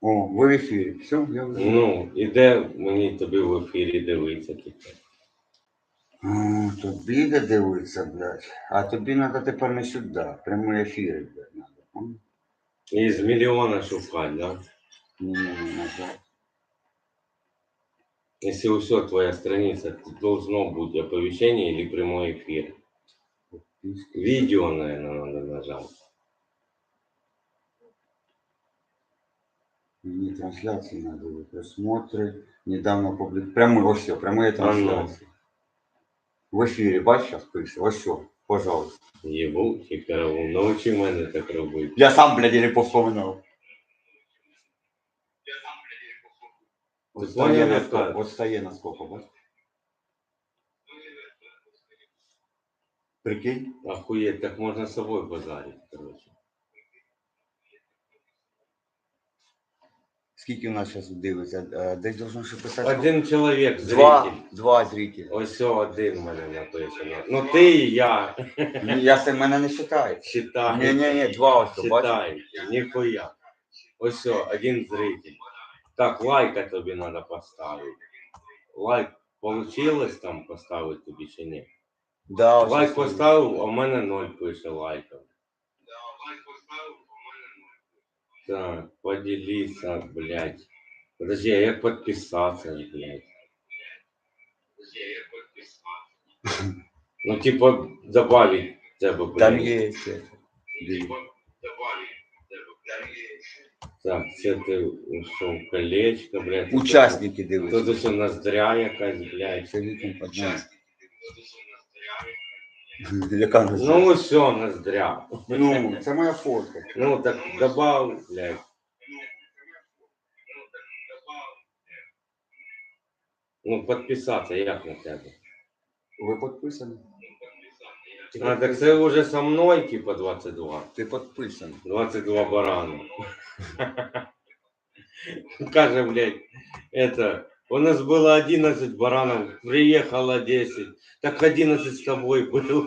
О, ви в ефірі. Все, я вже. Ну, і де мені тобі в ефірі дивитися тепер? А, тобі де дивитися, блядь. А тобі треба тепер не сюди. Прямий ефір, блядь, надо. М? Із мільйона шукати, да? Ні, ні, ні, назад. Если все твоя страница, то должно быть оповещение или прямой эфир. Підписки. Видео, наверное, надо нажать. Мені трансляції надо, ви просмотри. Недавно публік... Прямий, ось все, прямі трансляції. В ефірі, бач, зараз пише, ось все, пожалуйста. Ебучий караул, научи мене так робити. Я сам, блядь, не повспоминав. Ти От поняв, стає на яка? сколько, от стає на сколько, бач? Прикинь? Охуеть, так можно с собой базарить, короче. Скільки у нас зараз дивиться? Е, Десь должно ще писати. Один человек, зритель. Два, два зрителя. Ось один в мене написано. Ну ти і я Ні, я це мене не вважаю. Ні, считай. ні, ні, два ось, бачиш? Ніхуя. Ось один зритель. Так, лайка тобі треба поставити. Лайк получилось там поставити тобі чи ні? Да, ось Лайк ось. поставив, а в мене ноль пише лайків. Так, поделиться, блядь. Подожди, а як подписаться, блядь? Ну, типа, добавить тебе, блядь. Там є це. Так, це ти ушов колечко, блядь. Учасники Тут дивляться. усе ноздря якась, блядь. Це віком подняв. Яка назва? Ну, все, ноздря. Ну, це моя фотка. Ну, так добав, блядь. Ну, подписаться, як на тебе? Ви підписані? А, так це вже со мною, типа, 22. Ти підписаний. 22 барана. Каже, блядь, это, у нас было 11 баранов, приехало 10. Так 11 с тобой было.